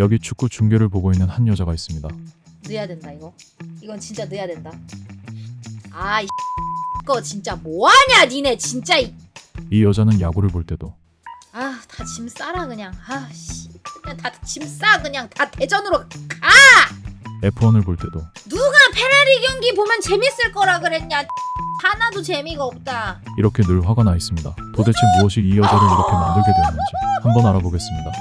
여기 축구 중계를 보고 있는 한 여자가 있습니다. 넣어야 된다 이거. 이건 진짜 넣어야 된다. 아, 이 거 진짜 뭐하냐 니네 진짜 이. 이 여자는 야구를 볼 때도 아, 다 짐 싸라 그냥. 아, 씨. 그냥 다 짐 싸 그냥 다 대전으로 가. F1을 볼 때도 누가 페라리 경기 보면 재밌을 거라 그랬냐? 하나도 재미가 없다. 이렇게 늘 화가 나 있습니다. 도대체 무엇이 이 여자를 이렇게 만들게 되었는지 한번 알아보겠습니다.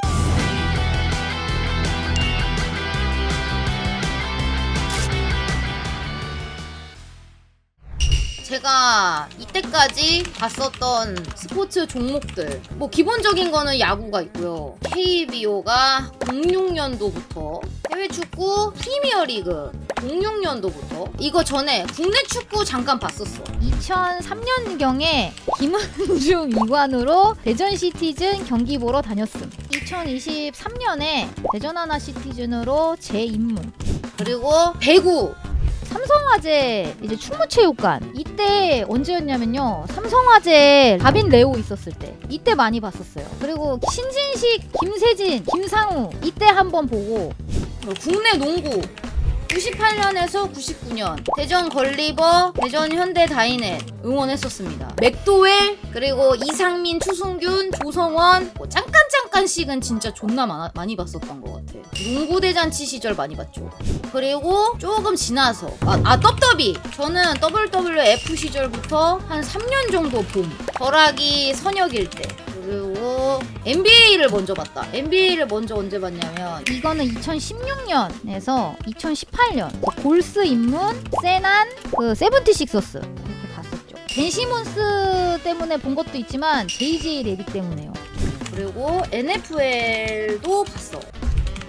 제가 이때까지 봤었던 스포츠 종목들. 뭐 기본적인 거는 야구가 있고요. KBO가 06년도부터 해외 축구 프리미어리그 06년도부터. 이거 전에 국내 축구 잠깐 봤었어. 2003년경에 김은중 이관으로 대전 시티즌 경기 보러 다녔음. 2023년에 대전 하나 시티즌으로 재입문. 그리고 배구 삼성화재 이제 충무체육관. 이때 언제였냐면요. 삼성화재 다빈 레오 있었을 때. 이때 많이 봤었어요. 그리고 신진식 김세진 김상우. 이때 한번 보고. 국내 농구 98년에서 99년 대전 걸리버, 대전 현대 다이넷 응원했었습니다. 맥도웰 그리고 이상민, 추승균, 조성원 뭐 잠깐 잠깐씩은 진짜 존나 많아, 많이 봤었던 것 같아. 농구 대잔치 시절 많이 봤죠. 그리고 조금 지나서 아, 아 떡더비 저는 WWF 시절부터 한 3년 정도 봄 덜하기 선역일 때 NBA를 먼저 봤다. NBA를 먼저 언제 봤냐면 이거는 2016년에서 2018년 골스 입문 세난 그 세븐티식서스 이렇게 봤었죠 벤시몬스 때문에 본 것도 있지만 JJ 레빗 때문에요 그리고 NFL도 봤어.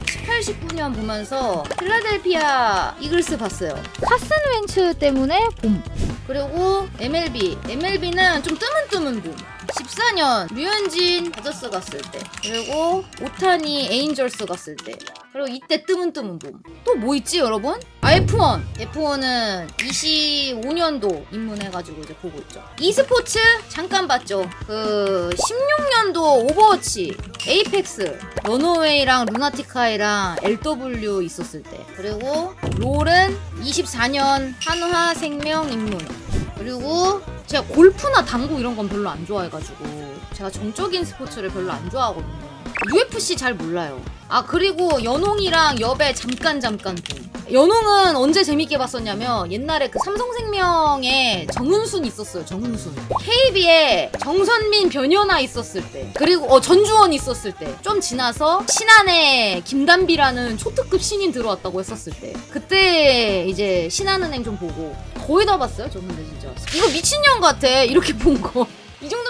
18, 19년 보면서 필라델피아 이글스 봤어요. 카슨 웬츠 때문에 봄 그리고 MLB. MLB는 좀 뜨문뜨문 봄. 14년 류현진 다저스 갔을 때. 그리고 오타니 에인절스 갔을 때. 그리고 이때 뜨문뜨문 봄. 또 뭐 있지 여러분? 아 F1. F1은 25년도 입문해가지고 이제 보고 있죠. e스포츠 잠깐 봤죠. 그 16년도 오버워치, 에이펙스, 러너웨이랑 루나티카이랑 LW 있었을 때. 그리고 롤은 24년 한화 생명 입문. 그리고 제가 골프나 당구 이런 건 별로 안 좋아해가지고 제가 정적인 스포츠를 별로 안 좋아하거든요. UFC 잘 몰라요. 아 그리고 연홍이랑 여배 잠깐 잠깐 봄. 연홍은 언제 재밌게 봤었냐면 옛날에 그 삼성생명에 정은순 있었어요. 정은순. KB에 정선민 변현아 있었을 때. 그리고 어 전주원 있었을 때. 좀 지나서 신한에 김단비라는 초특급 신인 들어왔다고 했었을 때. 그때 이제 신한은행 좀 보고 거의 다 봤어요. 저 근데 진짜 이거 미친년 같아. 이렇게 본 거.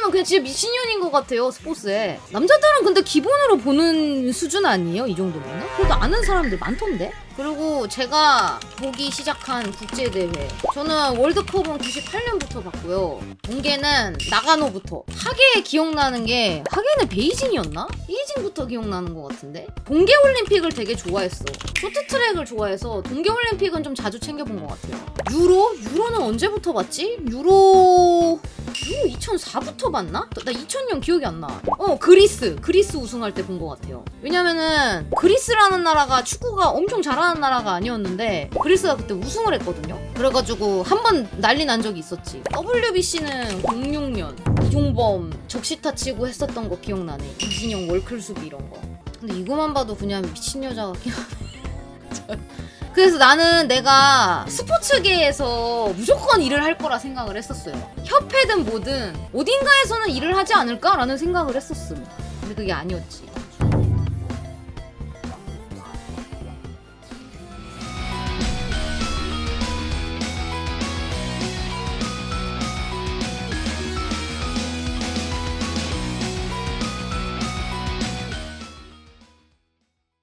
이 정도면 그냥 진짜 미친년인 것 같아요 스포츠에. 남자들은 근데 기본으로 보는 수준 아니에요 이 정도면 그래도 아는 사람들 많던데? 그리고 제가 보기 시작한 국제대회. 저는 월드컵은 98년부터 봤고요. 동계는 나가노부터. 하계 기억나는 게 하계는 베이징이었나? 베이징부터 기억나는 것 같은데? 동계올림픽을 되게 좋아했어. 쇼트트랙을 좋아해서 동계올림픽은 좀 자주 챙겨본 것 같아요. 유로? 유로는 언제부터 봤지? 유로... 유로 2004부터 봤나? 나 2000년 기억이 안 나. 어, 그리스. 그리스 우승할 때 본 것 같아요. 왜냐면은 그리스라는 나라가 축구가 엄청 잘하는 나라가 아니었는데 그리스가 그때 우승을 했거든요. 그래가지고 한 번 난리 난 적이 있었지. WBC는 06년 이종범 적시타 치고 했었던 거 기억나네. 이진영 월클 수비 이런 거. 근데 이거만 봐도 그냥 미친 여자 같긴 하네. 그래서 나는 내가 스포츠계에서 무조건 일을 할 거라 생각을 했었어요. 협회든 뭐든 어딘가에서는 일을 하지 않을까라는 생각을 했었음. 근데 그게 아니었지.